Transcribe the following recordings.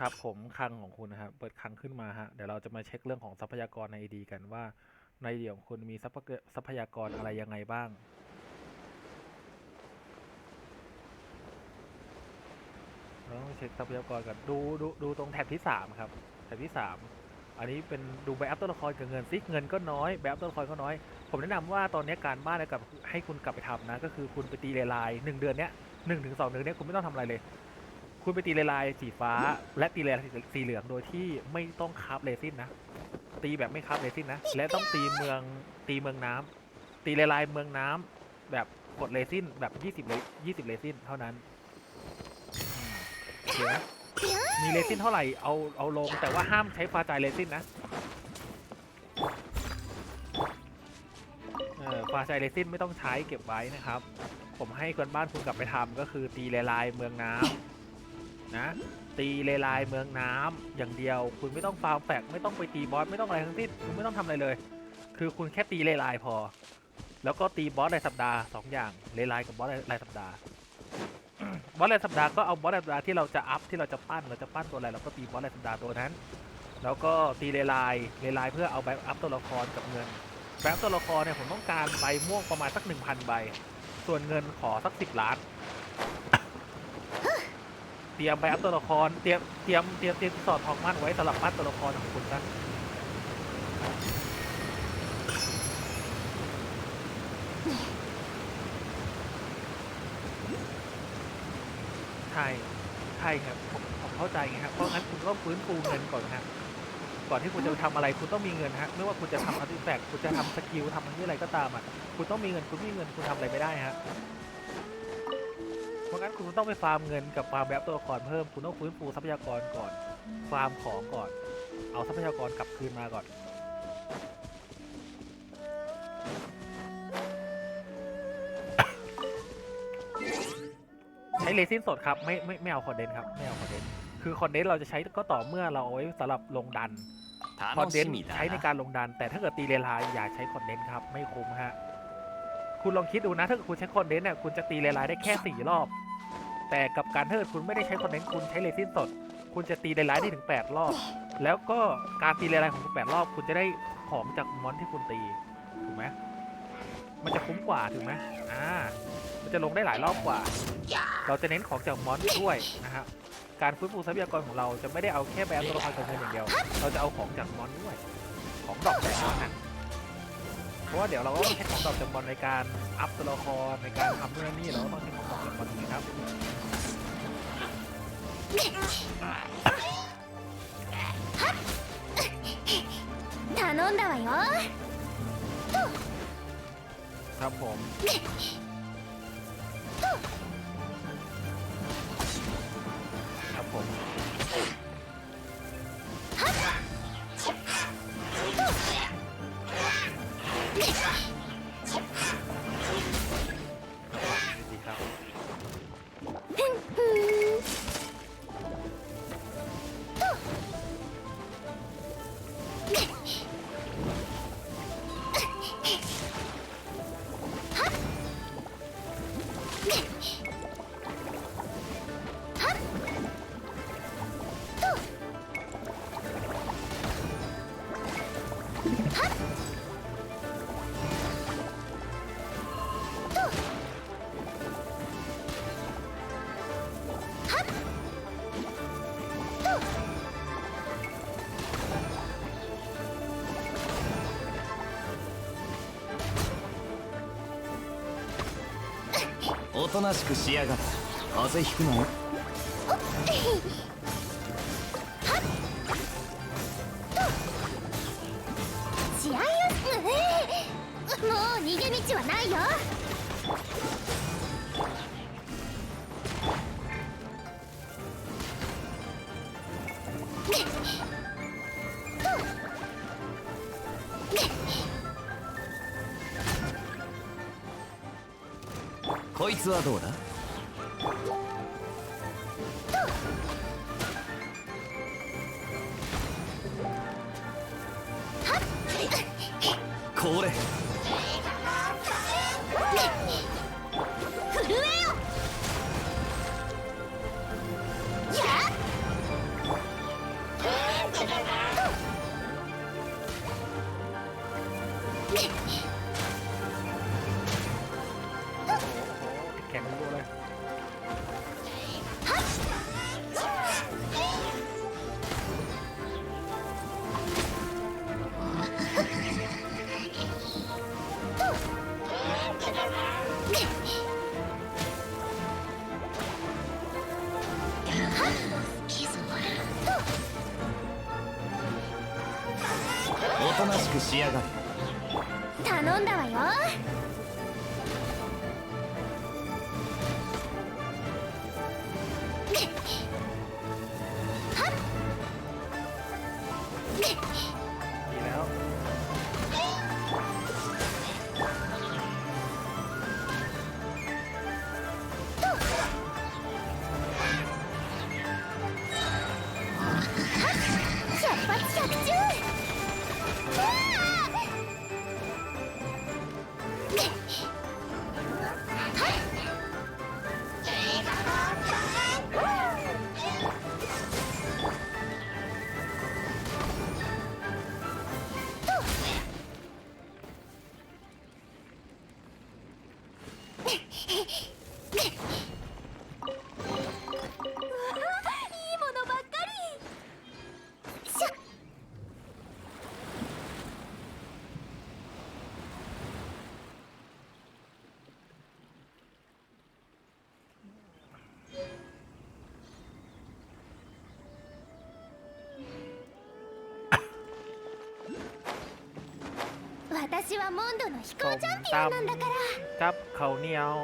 ครับผมคลังของคุณนะครับเปิดคลังขึ้นมาฮะเดี๋ยวเราจะมาเช็คเรื่องของทรัพยากรใน ID กันว่าใน ID ของคุณมีทรัพยากรทรัพยากรอะไรยังไงบ้างเราต้องเช็คทรัพยากรกันดูดูดูตรงแท็บที่สามครับ แท็บที่สามอันนี้เป็นดูใบอัพตัวละครกับเงินซิเงินก็น้อยใบอัพตัวละครก็น้อย ผมแนะนำว่าตอนนี้การบ้านกับให้คุณกลับไปทำนะ ก็คือคุณไปตีเลายๆหนึ่งเดือนเนี้ยหนึ่งถึงสองเดือนเนี้ยคุณไม่ต้องทำอะไรเลย คุณไปตีลายๆสีฟ้า และตีลายๆสีเหลืองโดยที่ไม่ต้องคราฟเรซินนะ ตีแบบไม่คราฟเรซินนะ และต้องตีเมืองตีเมืองน้ำตีลายๆเมืองน้ำแบบกดเรซินแบบยี่สิบเลยี่สิบเรซินเท่านั้นอืมโอเคไหมมีเรซินเท่าไหร่เอาเอาลงแต่ว่าห้ามใช้ฟ้าจ่ายเรซินนะเออฟ้าจ่ายเรซินไม่ต้องใช้เก็บไว้นะครับ ผมให้คนบ้านคุณกลับไปทำก็คือตีลายๆเมืองน้ำ นะ ตีเลไลายเมืองน้ำอย่างเดียว คุณไม่ต้องฟาร์มแฟกไม่ต้องไปตีบอสไม่ต้องอะไรทั้งสิ้นคุณไม่ต้องทำอะไรเลย คือคุณแค่ตีเลไลายพอ แล้วก็ตีบอสรายสัปดาห์สองอย่างเลไลายกับบอสรายสัปดาห์บอสรายสัปดาห์ก็เอาบอสรายสัปดาห์ที่เราจะอัพที่เราจะปั้นเราจะปั้นตัวอะไรเราก็ตีบอสรายสัปดาห์ตัวนั้น แล้วก็ตีเลไลายเลไลายเพื่อเอาแบบอัพตัวละครกับเงินแบบตัวละครเนี่ยผมต้องการใบม่วงประมาณสักหนึ่งพันใบส่วนเงินขอสักสิบล้าน เตรียมไปอัพตัวละคร เตรียม เตรียม เตรียมเตรียมสอดทองมั่นไว้สำหรับปั้นตัวละครของคุณซะใช่ใช่ครับผมผมเข้าใจไงครับ เพราะงั้นคุณต้องฟื้นฟูเงินก่อนครับก่อนที่คุณจะทำอะไร คุณต้องมีเงินฮะ ไม่ว่าคุณจะทำอาร์ติแฟกต์คุณจะทำสกิลทำอะไรก็ตามอะ คุณต้องมีเงิน คุณไม่มีเงิน คุณทำอะไรไม่ได้ฮะ ราะงั้นคุณต้องไปฟาร์มเงินกับฟาร์มแบบตัวละครเพิ่มคุณต้องฟื้นฟูทรัพยากรก่อน ฟาร์มของก่อน เอาทรัพยากรกลับคืนมาก่อนใช้เรซินสดครับไม่ไม่ไม่เอาคอนเดนครับไม่เอาคอนเดนคือคอนเดนเราจะใช้ก็ต่อเมื่อเราเอาไว้สำหรับลงดันคอนเดนใช้ในการลงดัน แต่ถ้าเกิดตีเรลายอย่าใช้คอนเดนครับไม่คุ้มฮะ คุณลองคิดดูนะ ถ้าคุณใช้คอนเดนต์เนี่ยคุณจะตีเลไลายได้แค่สี่รอบ แต่กับการถ้าเกิดคุณไม่ได้ใช้คอนเดนต์คุณใช้เรซินสด คุณจะตีเลไลายได้ถึงแปดรอบ แล้วก็การตีเลไลายของคุณแปดรอบ คุณจะได้ของจากมอนที่คุณตีถูกไหมมันจะคุ้มกว่าถูกไหมอ่า มันจะลงได้หลายรอบกว่า เราจะเน้นของจากมอนด้วยนะครับการฟื้นฟูทรัพยากรของเราจะไม่ได้เอาแค่แบบตัวละครกับเงินอย่างเดียว เราจะเอาของจากมอนด้วย ของดอกจากมอนนะ ราะว่าเดี๋ยวเราก็ต้องใช้ของดอกจากมอนในการอัพตัวละครในการทำนู่นนนี่เราก็ต้องใช้ของดอกจากมอนนะครับ 頼んだわよ ครับผม となしくしやがった風邪ひくなよもう逃げ道はないよこいつはどうだ？これとなしく仕上がる頼んだわよ。私はモンドの飛行チャンピオンなんだから กับเขาวเหนียว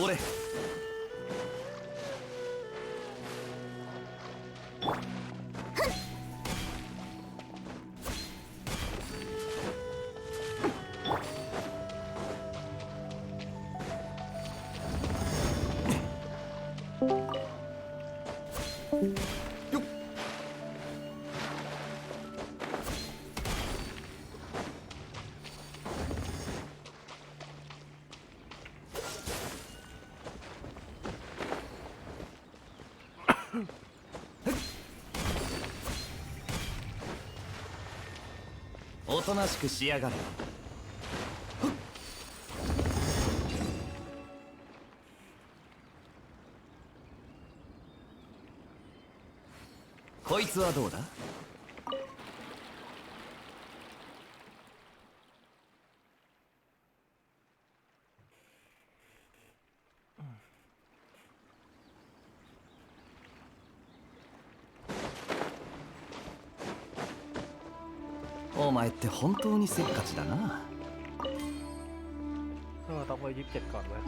これ。となしくしやがれ。こいつはどうだ？お前って本当にせっかちだな เออต้องไปยี่สิบเจ็ดก่อนเว้ย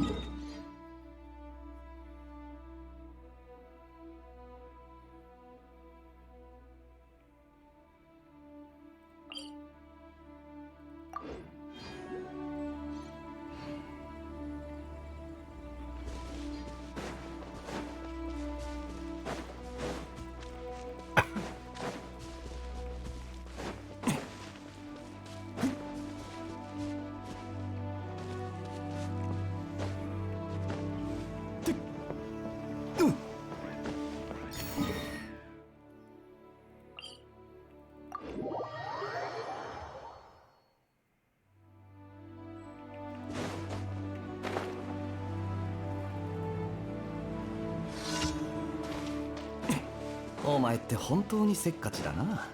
お前って本当にせっかちだな。